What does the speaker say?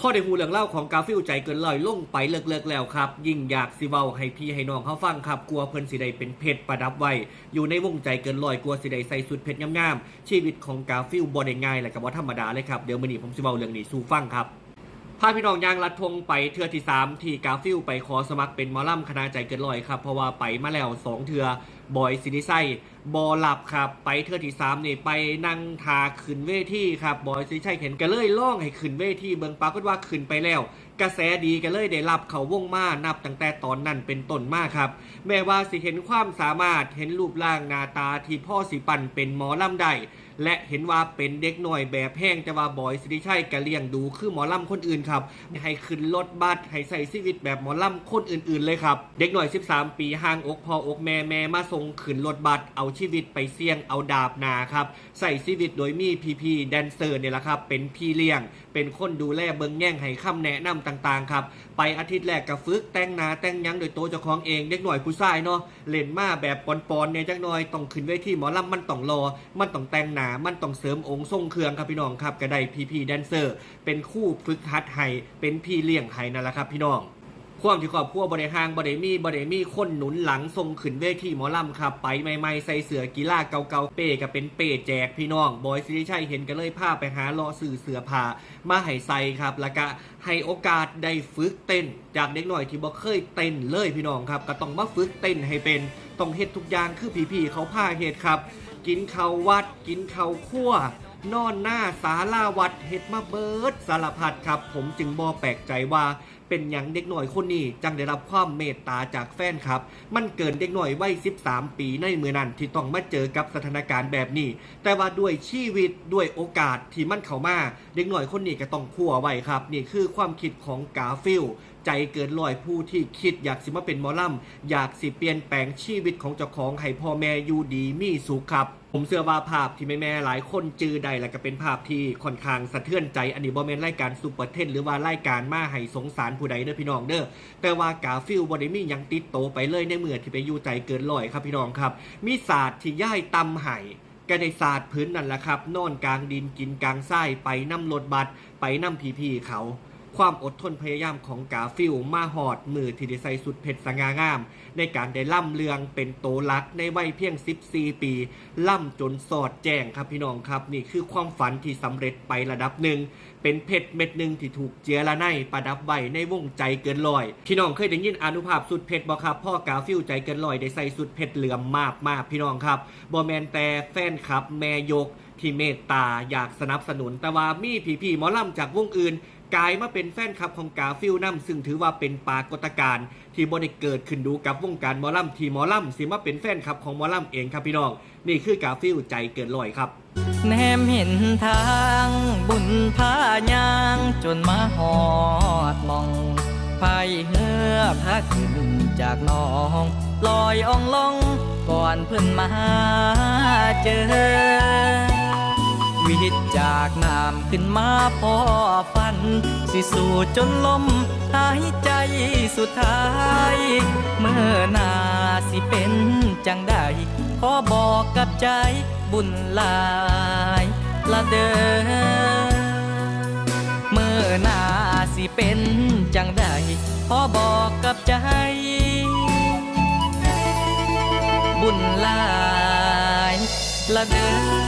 พ่อได้หูเรื่องเล่าของกาฟิลใจเกินลอยล่งไปเลิกๆแล้วครับ ยิ่งอยากสิเว้าให้พี่ให้น้องเขาฟังครับ กลัวเพิ่นสิได้เป็นเพชรประดับไว้ อยู่ในวงใจเกินลอยกลัวสิได้ใส่สุดเพชรงามๆชีวิตของกาฟิลบ่ได้ง่ายและก็บ่ธรรมดาเลยครับเดี๋ยวมื้อนี้ผมสิเว้าเรื่องนี้สู่ฟังครับพาพี่น้องยางลัดทงไปเทือที่ 3 ที่กาฟิลไปขอสมัครเป็นมอลำคณะใจเกินลอยครับเพราะว่าไปมาแล้ว 2 เทือบอยซินิไซ บอหลับครับไปเทือที่3นี่ไปนั่งทาขึ้นเวทีครับบอยซินิไซเห็นกันเลยล่องให้ขึ้นเวทีเบิงปากฏว่าขึ้นไปแล้ว กระแสดีกันเลยได้รับเขาวงมานับตั้งแต่ตอนนั้นเป็นต้นมาครับ แม้ว่าสิเห็นความสามารถเห็นรูปร่างหน้าตาที่พ่อสิปันเป็นหมอลำได้และเห็นว่าเป็นเด็กหน่อยแบบแห้งแต่ว่าบอยสิริชัยกะเลี้ยงดูคือหมอลำคนอื่นครับ ให้ขึ้นรถบัสให้ใส่ชีวิตแบบหมอลำคนอื่นๆเลยครับ เด็กหน่อย 13 ปีห่างอกพออกแม่แม่มาส่งขึ้นรถบัสเอาชีวิตไปเสี่ยงเอาดาบนาครับใส่ชีวิตโดยมีพีพีแดนเซอร์เนี่ยแหละครับเป็นพี่เลี้ยง เป็นคนดูแลเบิงแย่งให้คำแนะนำต่างๆครับไปอาทิตย์แรกกับฝึกแต่งนาแต่งยังโดยโตเจ้าของเองเด็กหน่อยผู้ชายเนาะเล่นมาแบบปอนๆเนี่ยจักหน่อยต้องขึ้นเวทีหมอลำมันต้องรอ มันต้องแต่งหนามันต้องเสริมองค์ทรงเครื่องครับพี่น้องครับก็ได้พีพีแดนเซอร์ เป็นคู่ฝึกหัดให้เป็นพี่เลี้ยงให้นั่นแหละครับพี่น้อง ความที่ครอบครัวบริหางบริมีบริมีคนหนุนหลังทรงขึ้นเวทีหมอลำครับ ไปใหม่ๆใส่เสือกีฬาเก่าๆเป้ก็เป็นเป้แจกพี่น้อง บอยสิริชัยเห็นกันเลยพาไปหาเลาะสื่อเสือผ้ามาให้ใส่ครับ แล้วก็ให้โอกาสได้ฝึกเต้น จากเด็กหน่อยที่บ่เคยเต้นเลยพี่น้องครับ ก็ต้องมาฝึกเต้นให้เป็นต้องเฮ็ดทุกอย่างคือพี่ๆเขาพาเฮ็ดครับ กินข้าววัดกินข้าวคั่วนอนหน้าสาลาวัดเฮ็ดมาเบิดสารพัดครับ ผมจึงบอแปลกใจว่าเป็นอย่างเด็กหน่อยคนนี้จังได้รับความเมตตาจากแฟนครับ มันเกินเด็กหน่อยวัย 13 ปีในมือนั้นที่ต้องมาเจอกับสถานการณ์แบบนี้ แต่ว่าด้วยชีวิตด้วยโอกาสที่มันเข้ามาเด็กหน่อยคนนี้ก็ต้องคั่วไว้ครับ นี่คือความคิดของกาฟิลใจเกินลอยผู้ที่คิดอยากสิมาเป็นมอลำอยากสิเปลี่ยนแปลงชีวิตของเจ้าของให้พ่อแม่อยู่ดีมีสุขครับผมเชื่อว่าภาพที่แม่ๆหลายคนจือใดและก็เป็นภาพที่ค่อนข้างสะเทือนใจอันนี้บอมเมนรายการซูเปอร์เทนหรือว่ารายการมาให้สงสารผู้ใดเด้อพี่น้องเด้อแต่ว่ากาฟิลบอด้มียังติดโตไปเลยในเมื่อที่ไปอยู่ใจเกินลอยครับพี่น้องครับ มีศาสตร์ที่ย่ายตำไห่ก็ได้ศาสตร์พื้นนั่นแหละครับนอนกลางดินกินกลางไส้ไปน้ำรถบัสไปน้ำพีพีเขา ความอดทนพยายามของกาฟิลมาหอดมือที่ได้ใส่สุดเพชรสง่างาม ในการได้ล่ำเลืองเป็นโตลักในวัยเพียง 14 ปี ล่ำจนสอดแจ้งครับพี่น้องครับ นี่คือความฝันที่สำเร็จไประดับหนึ่ง เป็นเพชรเม็ดหนึ่งที่ถูกเจียระไนประดับไว้ในวงใจเกินลอย พี่น้องเคยได้ยินอนุภาพสุดเพชรบ่ครับพ่อกาฟิลใจเกินลอยได้ใส่สุดเพชรเหลือมมากมากพี่น้องครับบอแมนแต่แฟนคลับแม่ยกที่เมตตาอยากสนับสนุนแต่ว่ามีพี่ๆหมอลำจากวงอื่น กลายมาเป็นแฟนคลับของกาฟิลน้ำซึ่งถือว่าเป็นปรากฏการณ์ที่บได้เกิดขึ้นดูกับวงการมอลำที่มอลำสิมาเป็นแฟนคลับของมอลำเองครับพี่น้อง นี่คือกาฟิลใจเกินลอยครับ แนมเห็นทางบุญพายางจนมาหอดมองพายเหือพาขึ้นจากน้อง ลอยอ่องลองก่อนเพิ่นมาเจอ วิทย์จากน้ำขึ้นมาพอฟัน สิสู่จนลมหายใจสุดท้าย เมื่อนาสิเป็นจังใดขอบอกกับใจบุญลายละเด้อเมื่อนาสิเป็นจังใดขอบอกกับใจ บุญลายละเด้อ